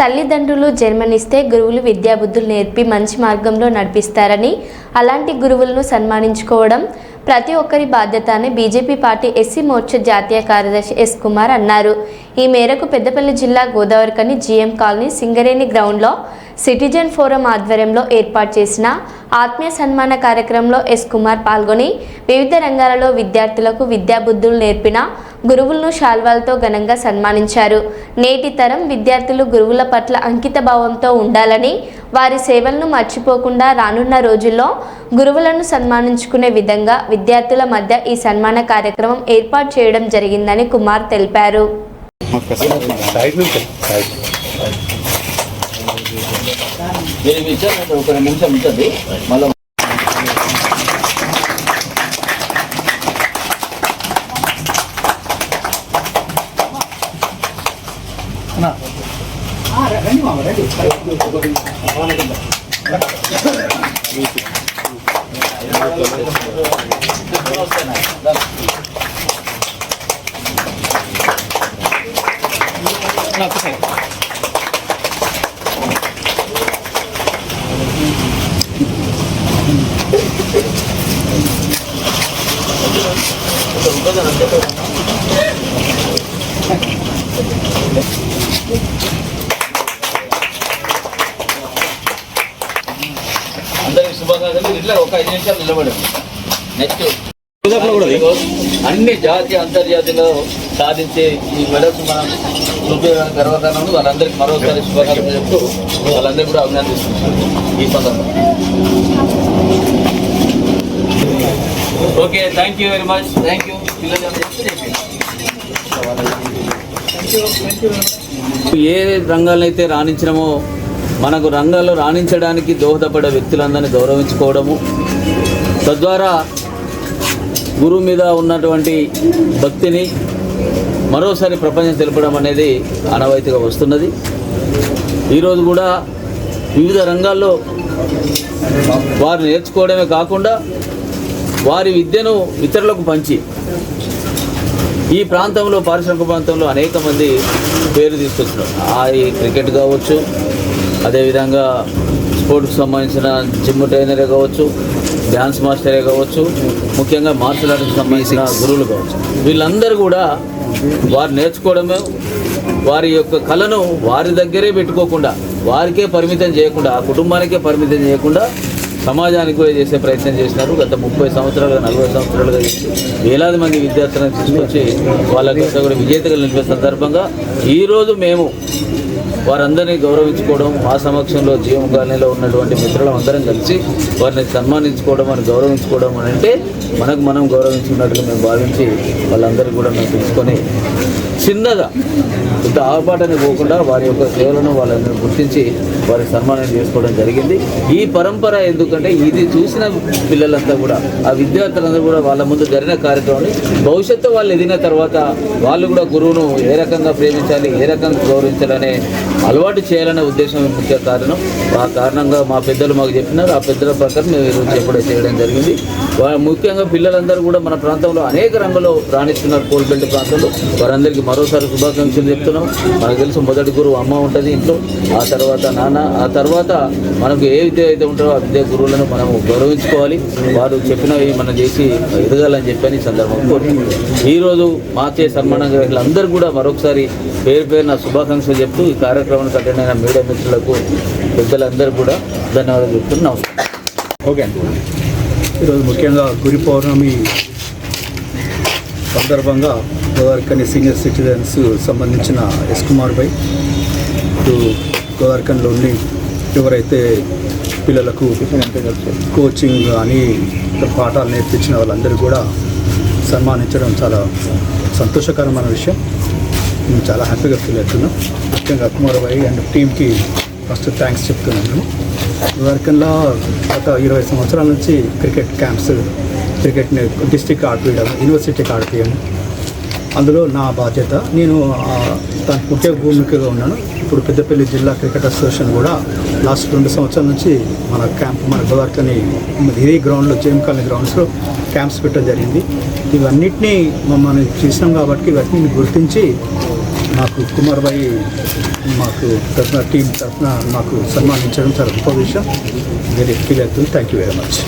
తల్లిదండ్రులు జన్మనిస్తే గురువులు విద్యాబుద్ధులు నేర్పి మంచి మార్గంలో నడిపిస్తారని అలాంటి గురువులను సన్మానించుకోవడం ప్రతి ఒక్కరి బాధ్యత అని బీజేపీ పార్టీ ఎస్సీ మోర్చా జాతీయ కార్యదర్శి ఎస్ కుమార్ అన్నారు. ఈ మేరకు పెద్దపల్లి జిల్లా గోదావరికని జీఎం కాలనీ సింగరేణి గ్రౌండ్లో సిటిజన్ ఫోరం ఆధ్వర్యంలో ఏర్పాటు చేసిన ఆత్మీయ సన్మాన కార్యక్రమంలో ఎస్ కుమార్ పాల్గొని వివిధ రంగాలలో విద్యార్థులకు విద్యాబుద్ధులు నేర్పిన గురువులను శాల్వాలతో ఘనంగా సన్మానించారు. నేటి తరం విద్యార్థులు గురువుల పట్ల అంకిత భావంతో ఉండాలని వారి సేవలను మర్చిపోకుండా రానున్న రోజుల్లో గురువులను సన్మానించుకునే విధంగా విద్యార్థుల మధ్య ఈ సన్మాన కార్యక్రమం ఏర్పాటు చేయడం జరిగిందని కుమార్ తెలిపారు. మీరు ఒక నిమిషం ఉంటుంది మళ్ళీ అందరికి ఒక ఐదు నిమిషాలు నిలబడండి నెక్స్ట్ అన్ని జాతీయ అంతర్జాతీయంలో సాధించే ఈ మెడల్స్ మనం చూపించడానికి గర్వకారణం వాళ్ళందరికీ మరోసారి శుభాకాంక్షలు చెప్తూ వాళ్ళందరికీ కూడా అభినందిస్తున్నాం ఈ సందర్భంగా okay thank you very much thank you. ఏ రంగాల్లో అయితే రాణించినామో మనకు రంగాల్లో రాణించడానికి దోహదపడే వ్యక్తులందరినీ గౌరవించుకోవడము. తద్వారా గురువు మీద ఉన్నటువంటి భక్తిని మరోసారి ప్రపంచం తెలపడం అనేది ఆనవాయితీగా వస్తున్నది. ఈరోజు కూడా వివిధ రంగాల్లో వారు నేర్చుకోవడమే కాకుండా వారి విద్యను ఇతరులకు పంచి ఈ ప్రాంతంలో పారిశ్రామిక ప్రాంతంలో అనేక మంది పేరు తీసుకొచ్చినారు. ఆ ఈ క్రికెట్ కావచ్చు అదేవిధంగా స్పోర్ట్స్కి సంబంధించిన జిమ్ ట్రైనరే కావచ్చు డ్యాన్స్ మాస్టరే కావచ్చు ముఖ్యంగా మార్షల్ ఆర్ట్స్కి సంబంధించిన గురువులు కావచ్చు. వీళ్ళందరూ కూడా వారు నేర్చుకోవడమే వారి యొక్క కళను వారి దగ్గరే పెట్టుకోకుండా వారికే పరిమితం చేయకుండా ఆ కుటుంబానికే పరిమితం చేయకుండా సమాజానికి కూడా చేసే ప్రయత్నం చేసినారు. గత ముప్పై సంవత్సరాలుగా నలభై సంవత్సరాలుగా చేసి వేలాది మంది విద్యార్థులను తీసుకొచ్చి వాళ్ళకి కూడా విజేతగా నిలిపే సందర్భంగా ఈరోజు మేము వారందరినీ గౌరవించుకోవడం మా సమక్షంలో జీవం కాలనీలో ఉన్నటువంటి మిత్రులం అందరం కలిసి వారిని సన్మానించుకోవడం వారిని గౌరవించుకోవడం అని అంటే మనకు మనం గౌరవించుకున్నట్లు మేము భావించి వాళ్ళందరికీ కూడా మేము తెలుసుకొని చిన్నగా ఇంత ఆర్భాటాన్ని పోకుండా వారి యొక్క సేవలను వాళ్ళని గుర్తించి వారి సన్మానం చేసుకోవడం జరిగింది. ఈ పరంపర ఎందుకంటే ఇది చూసిన పిల్లలంతా కూడా ఆ విద్యార్థులందరూ కూడా వాళ్ళ ముందు జరిగిన కార్యక్రమాన్ని భవిష్యత్తు వాళ్ళు ఎదిగిన తర్వాత వాళ్ళు కూడా గురువును ఏ రకంగా ప్రేమించాలి ఏ రకంగా గౌరవించాలనే అలవాటు చేయాలనే ఉద్దేశం ముఖ్య కారణం. ఆ కారణంగా మా పెద్దలు మాకు చెప్పినారు. ఆ పెద్దల ప్రకారం మేము ఈరోజు చెప్పడం చేయడం జరిగింది. ముఖ్యంగా ముఖ్యంగా పిల్లలందరూ కూడా మన ప్రాంతంలో అనేక రంగంలో రాణిస్తున్నారు కోల్బెల్ట్ ప్రాంతంలో. వారందరికీ మరోసారి శుభాకాంక్షలు చెప్తున్నాం. మనకు తెలుసు మొదటి గురువు అమ్మ ఉంటుంది ఇంట్లో. ఆ తర్వాత నాన్న. ఆ తర్వాత మనకు ఏ విద్య అయితే ఉంటారో ఆ విద్యా గురువులను మనము గౌరవించుకోవాలి. వారు చెప్పినవి మనం చేసి ఎదగాలని చెప్పని సందర్భం సందర్భంగా కోరుకుంటున్నాం ఈరోజు మాచే సన్మాన వీళ్ళందరూ కూడా మరొకసారి పేరు పేరు నా శుభాకాంక్షలు చెప్తూ ఈ కార్యక్రమానికి అటెండ్ అయిన మీడియా మిత్రులకు పెద్దలందరూ కూడా ధన్యవాదాలు చెప్తున్నాం. ఓకే అండి. ఈరోజు ముఖ్యంగా గురి పౌర్ణమి సందర్భంగా గోదావరికని సీనియర్ సిటిజన్స్ సంబంధించిన ఎస్ కుమార్ బై ఇటు గోదావరికన్లోని ఎవరైతే పిల్లలకు కోచింగ్ కానీ పాఠాలు నేర్పించిన వాళ్ళందరూ కూడా సన్మానించడం చాలా సంతోషకరమైన విషయం. మేము చాలా హ్యాపీగా ఫీల్ అవుతున్నాం ముఖ్యంగా కుమార్ బై అండ్ టీంకి ఫస్ట్ థ్యాంక్స్ చెప్తున్నాను. వర్కంలో గత ఇరవై సంవత్సరాల నుంచి క్రికెట్ క్యాంప్స్ క్రికెట్ని డిస్టిక్ ఆడిపియడం యూనివర్సిటీకి ఆడిపియడం అందులో నా బాధ్యత. నేను తన దాని ముఖ్య భూమికగా ఉన్నాను. ఇప్పుడు పెద్దపల్లి జిల్లా క్రికెట్ అసోసియేషన్ కూడా లాస్ట్ రెండు సంవత్సరాల నుంచి మన క్యాంప్ మన గోదావరికని ఇదే గ్రౌండ్లో జేమ్ కాలనీ గ్రౌండ్స్లో క్యాంప్స్ పెట్టడం జరిగింది. ఇవన్నిటినీ మమ్మల్ని చేసినాం కాబట్టి ఇవన్నీ గుర్తించి మాకు కుమార్ భాయ్ మాకు తరఫున టీం తరఫున మాకు సన్మానించడం చాలా గొప్ప విషయం. వెరీ ఫీల్ అవుతుంది. Thank you very much